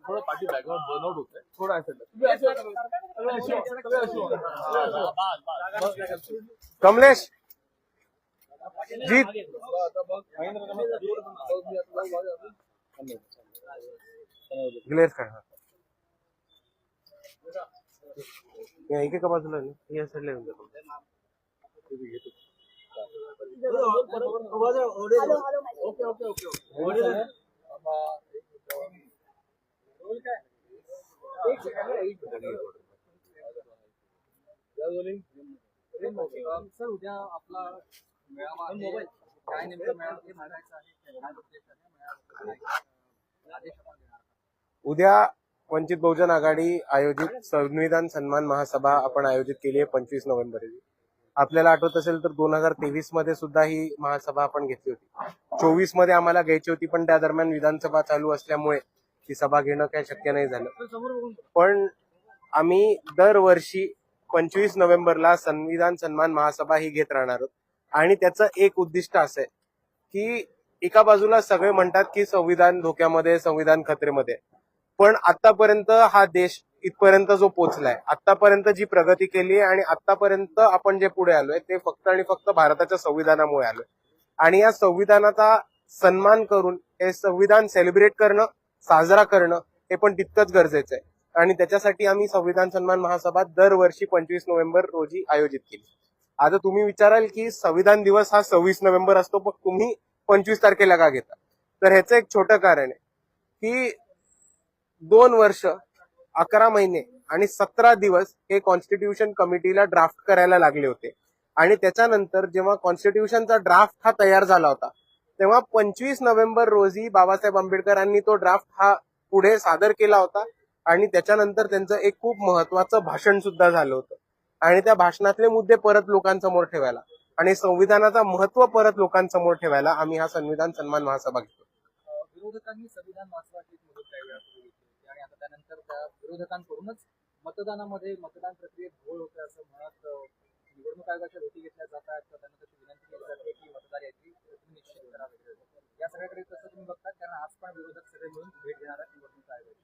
थोडं पाठी बॅकग्राऊंड बनवत होते थोडं कमलेश जीत ग्लेअर काय या एकेका बाजूला आहे ना या साईडला येऊन जातो ओके ओके ओके सर. उद्या आपला मेळावा काय नेमकं मेळावा हे मांडायचं आहे. उद्या वंचित बहुजन आघाडी आयोजित संविधान सन्मान महासभा आपण आयोजित केली आहे पंचवीस नोव्हेंबर रोजी आपल्याला आठवत असेल तर दोन हजार तेवीसमध्ये सुद्धा ही महासभा आपण घेतली होती. चोवीसमध्ये आम्हाला घ्यायची होती पण त्या दरम्यान विधानसभा चालू असल्यामुळे ती सभा घेणं काही शक्य नाही झालं. पण आम्ही दरवर्षी पंचवीस नोव्हेंबरला संविधान सन्मान महासभा ही घेत राहणार आहोत. आणि त्याचं एक उद्दिष्ट असं आहे की एका बाजूला सगळे म्हणतात की संविधान धोक्यामध्ये संविधान खतरेमध्ये. पण आतापर्यंत हा देश इथपर्यंत जो पोहोचलाय आतापर्यंत जी प्रगती केली आहे आणि आतापर्यंत आपण जे पुढे आलोय ते फक्त आणि फक्त भारताच्या संविधानामुळे आलोय. आणि या संविधानाचा सन्मान करून हे संविधान सेलिब्रेट करणं साजरा करणं हे पण तितकंच गरजेचं आहे. आणि त्याच्यासाठी आम्ही संविधान सन्मान महासभा दरवर्षी पंचवीस नोव्हेंबर रोजी आयोजित केली. आता तुम्ही विचाराल की संविधान दिवस हा सव्वीस नोव्हेंबर असतो पण तुम्ही पंचवीस तारखेला का घेता? तर ह्याचं एक छोटं कारण आहे की दोन वर्ष अकरा महिने आणि सतरा दिवस हे कॉन्स्टिट्यूशन कमिटीला ड्राफ्ट करायला लागले होते. आणि त्याच्यानंतर जेव्हा कॉन्स्टिट्यूशनचा ड्राफ्ट हा तयार झाला होता तेव्हा पंचवीस नोव्हेंबर रोजी बाबासाहेब आंबेडकरांनी तो ड्राफ्ट हा पुढे सादर केला होता आणि त्याच्यानंतर त्यांचं एक खूप महत्वाचं भाषण सुद्धा झालं होतं. आणि त्या भाषणातले मुद्दे परत लोकांसमोर ठेवायला आणि संविधानाचा महत्त्व परत लोकांसमोर ठेवायला आम्ही हा संविधान सन्मान महासभा घेतो विरोधकांनी संविधान आणि आता त्यानंतर त्या विरोधकांकडूनच मतदानामध्ये मतदान प्रक्रियेत घोळ होते असं म्हणत निवडणूक आयोगाच्या भेटी घेतल्या जात आहेत तर त्यांना तशी विनंती केली जाते की मतदार याची तुम्ही निश्चित करा या सगळ्याकडे कसं तुम्ही बघतात कारण आज पण विरोधक सगळे मिळून भेट घेणार आहेत निवडणूक आयोगाची.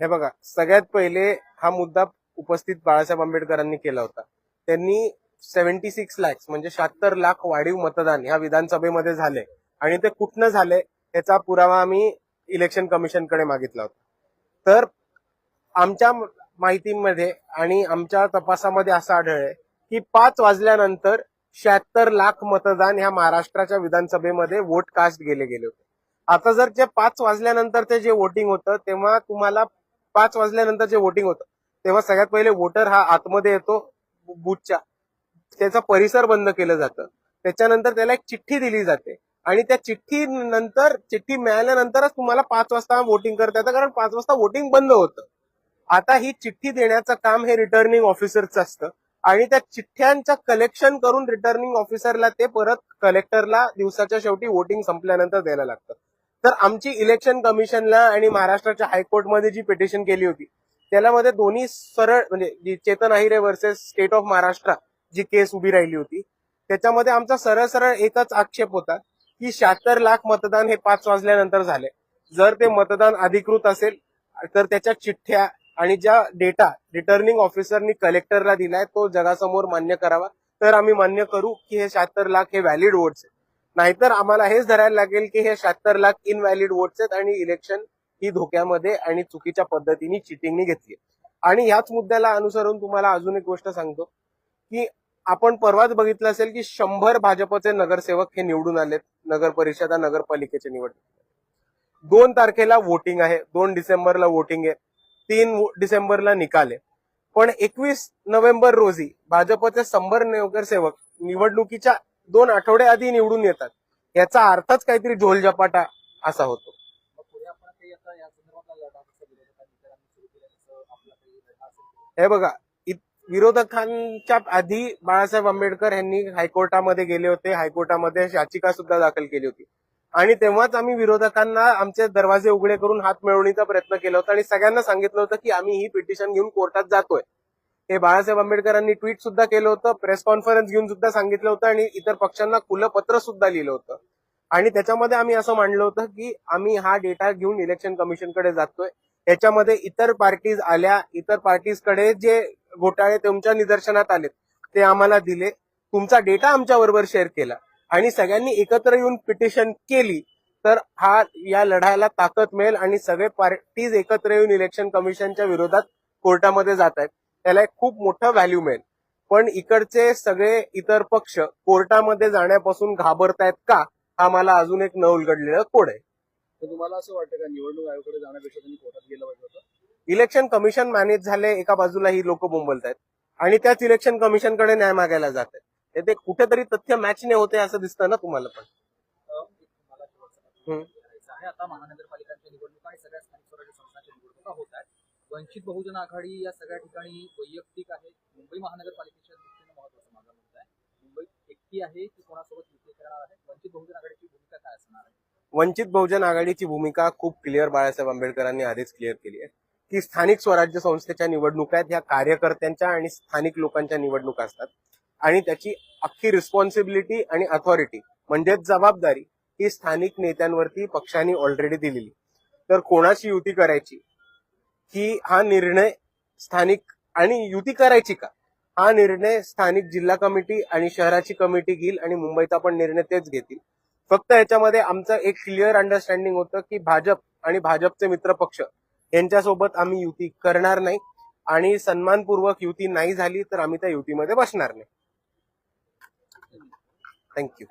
हे बघा सगळ्यात पहिले हा मुद्दा उपस्थित बाळासाहेब आंबेडकरांनी केला होता. त्यांनी सेव्हन्टी सिक्स लॅक्स म्हणजे शहात्तर लाख वाढीव मतदान ह्या विधानसभेमध्ये झाले. आणि ते कुठनं झाले याचा पुरावा आम्ही इलेक्शन कमिशनकडे मागितला होता. तर आमच्या माहितीमध्ये आणि आमच्या तपासामध्ये असं आढळलंय की पाच वाजल्यानंतर शहात्तर लाख मतदान ह्या महाराष्ट्राच्या विधानसभेमध्ये वोट कास्ट गेले गेले होते. आता जर जे पाच वाजल्यानंतरचे जे वोटिंग होतं तेव्हा तुम्हाला पाच वाजल्यानंतर जे वोटिंग होतं तेव्हा सगळ्यात पहिले वोटर हा आतमध्ये येतो बूथच्या त्याचा परिसर बंद केलं जातं. त्याच्यानंतर त्याला एक चिठ्ठी दिली जाते. आणि त्या चिठ्ठी नंतर चिठ्ठी मिळाल्यानंतरच तुम्हाला पाच वाजता वोटिंग करता येतं कारण पाच वाजता वोटिंग बंद होतं. आता ही चिठ्ठी देण्याचं काम हे रिटर्निंग ऑफिसरचं असतं. आणि त्या चिठ्ठ्यांचं कलेक्शन करून रिटर्निंग ऑफिसरला ते परत कलेक्टरला दिवसाच्या शेवटी वोटिंग संपल्यानंतर द्यायला लागतं. तर आमची इलेक्शन कमिशनला आणि महाराष्ट्राच्या हायकोर्टमध्ये जी पिटिशन केली होती त्याला मध्ये दोन्ही सरळ म्हणजे Chetan Ahire versus state of Maharashtra G case उभी राहिली होती त्याच्यामध्ये आमचा सरळ सरळ एकच आक्षेप होता. की शहात्तर लाख मतदान हे पाच वाजल्यानंतर झाले. जर ते मतदान अधिकृत असेल तर त्याच्या चिठ्ठ्या आणि ज्या डेटा रिटर्निंग ऑफिसरनी कलेक्टरला दिलाय तो जगासमोर मान्य करावा. तर आम्ही मान्य करू की हे शहात्तर लाख हे व्हॅलिड वोट्स आहेत. नाहीतर आम्हाला हेच धरायला लागेल की हे शहात्तर लाख इनव्हॅलिड वोट्स आहेत आणि इलेक्शन ही धोक्यामध्ये आणि चुकीच्या पद्धतीने चिटिंगनी घेतली आणि ह्याच मुद्द्याला अनुसरून तुम्हाला अजून एक गोष्ट सांगतो की आपण परवाच बघितलं असेल की शंभर भाजपचे नगरसेवक हे निवडून आलेत. नगर परिषदा नगरपालिकेचे निवडणूक. दोन तारखेला वोटिंग आहे. दोन डिसेंबरला वोटिंग आहे. तीन डिसेंबरला निकाल आहे. पण एकवीस नोव्हेंबर रोजी भाजपचे शंभर नगरसेवक निवडणुकीच्या दोन आठवडे आधी निवडून येतात. याचा अर्थच काहीतरी झोलझपाटा असा होतो. हे बघा विरोधकांच्या आधी बाळासाहेब आंबेडकर यांनी हायकोर्टामध्ये गेले होते. हायकोर्टामध्ये याचिका सुद्धा दाखल केली होती. आणि तेव्हाच आम्ही विरोधकांना आमचे दरवाजे उघडे करून हात मिळवण्याचा प्रयत्न केला होता. आणि सगळ्यांना सांगितलं होतं की आम्ही ही पिटिशन घेऊन कोर्टात जातोय. हे बाळासाहेब आंबेडकरांनी ट्विट सुद्धा केलं होतं. प्रेस कॉन्फरन्स घेऊन सुद्धा सांगितलं होतं. आणि इतर पक्षांना खुलं पत्र सुद्धा लिहिलं होतं. आणि त्याच्यामध्ये आम्ही असं मांडलं होतं की आम्ही हा डेटा घेऊन इलेक्शन कमिशनकडे जातोय. याच्यामध्ये इतर पार्टीज आल्या इतर पार्टीजकडे जे घोटाळे तुमच्या निदर्शनात आले ते आम्हाला दिले. तुमचा डेटा आमच्या बरोबर शेअर केला. आणि सगळ्यांनी एकत्र येऊन पिटिशन केली तर हा या लढायला ताकद मिळेल आणि सगळे पार्टीज एकत्र येऊन इलेक्शन कमिशनच्या विरोधात कोर्टामध्ये जात आहेत त्याला एक खूप मोठं व्हॅल्यू मिळेल. पण इकडचे सगळे इतर पक्ष कोर्टामध्ये जाण्यापासून घाबरतायत का हा मला अजून एक न उलगडलेलं कोड आहे. तर तुम्हाला असं वाटतं का निवडणूक आयोगाकडे जाण्यापेक्षा त्यांनी कोर्टात गेलं पाहिजे होतं? इलेक्शन कमिशन मॅनेज झाले एका बाजूला ही लोक बोंबलत आहेत आणि त्याच इलेक्शन कमिशनकडे न्याय मागायला जात आहेत ते कुठेतरी तथ्य मॅच नाही होते असं दिसतं ना तुम्हाला पण? अ, एक मला शेवटचा प्रश्न हम्म. विचारायचा आहे. आता महानगरपालिकांच्या निवडणुका आणि सगळ्या स्थानिक स्वराज्य संस्थांच्या निवडणुका होत आहेत. वंचित बहुजन आघाडी या सगळ्या ठिकाणी वैयक्तिक आहे. मुंबई महानगरपालिकेच्या दृष्टीने महत्त्वाचा माझा मुद्दा आहे मुंबईत एकटी आहे की कोणासोबत युती करणार आहे? वंचित बहुजन आघाडीची भूमिका काय असणार आहे वंचित बहुजन आघाडीची भूमिका खूप क्लिअर बाळासाहेब आंबेडकरांनी आधीच क्लिअर केली आहे. की स्थानिक स्वराज्य संस्थेच्या निवडणुका आहेत ह्या कार्यकर्त्यांच्या आणि स्थानिक लोकांच्या निवडणुका असतात. आणि त्याची अख्खी रिस्पॉन्सिबिलिटी आणि अथॉरिटी म्हणजेच जबाबदारी ही स्थानिक नेत्यांवरती पक्षांनी ऑलरेडी दिलेली. तर कोणाची युती करायची? ही हा निर्णय स्थानिक आणि युती करायची का? हा निर्णय स्थानिक जिल्हा कमिटी आणि शहराची कमिटी घेईल आणि मुंबईचा पण निर्णय तेच घेतील. फक्त याच्यामध्ये आमचं एक क्लिअर अंडरस्टँडिंग होतं की भाजप आणि भाजपचे मित्र पक्ष यांच्यासोबत आम्ही युती करणार नाही. आणि सन्मानपूर्वक युती नाही झाली तर आम्ही त्या युतीमध्ये बसणार नाही. थँक्यू